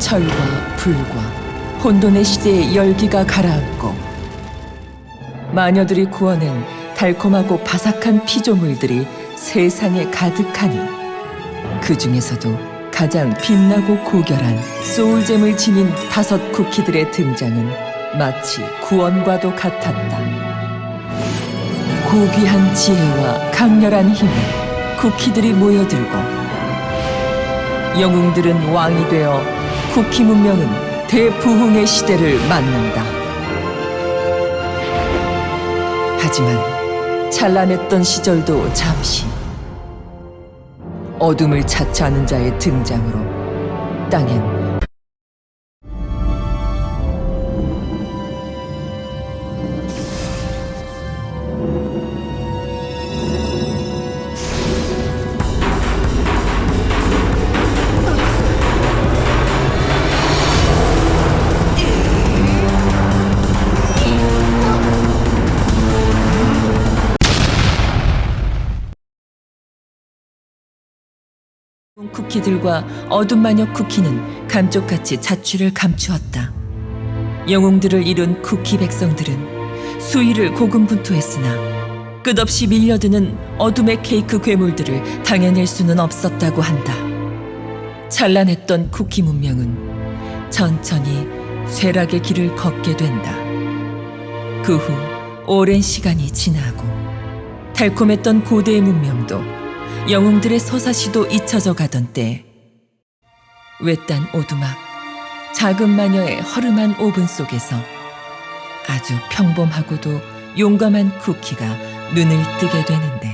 철과 불과 혼돈의 시대의 열기가 가라앉고 마녀들이 구워낸 달콤하고 바삭한 피조물들이 세상에 가득하니 그 중에서도 가장 빛나고 고결한 소울잼을 지닌 다섯 쿠키들의 등장은 마치 구원과도 같았다. 고귀한 지혜와 강렬한 힘에 쿠키들이 모여들고 영웅들은 왕이 되어 쿠키 문명은 대부흥의 시대를 맞는다. 하지만 찬란했던 시절도 잠시 어둠을 차치하는 자의 등장으로 땅엔 쿠키들과 어둠 마녀 쿠키는 감쪽같이 자취를 감추었다. 영웅들을 이룬 쿠키 백성들은 수위를 고군분투했으나 끝없이 밀려드는 어둠의 케이크 괴물들을 당해낼 수는 없었다고 한다. 찬란했던 쿠키 문명은 천천히 쇠락의 길을 걷게 된다. 그 후 오랜 시간이 지나고 달콤했던 고대의 문명도 영웅들의 서사시도 잊혀져 가던 때 외딴 오두막 작은 마녀의 허름한 오븐 속에서 아주 평범하고도 용감한 쿠키가 눈을 뜨게 되는데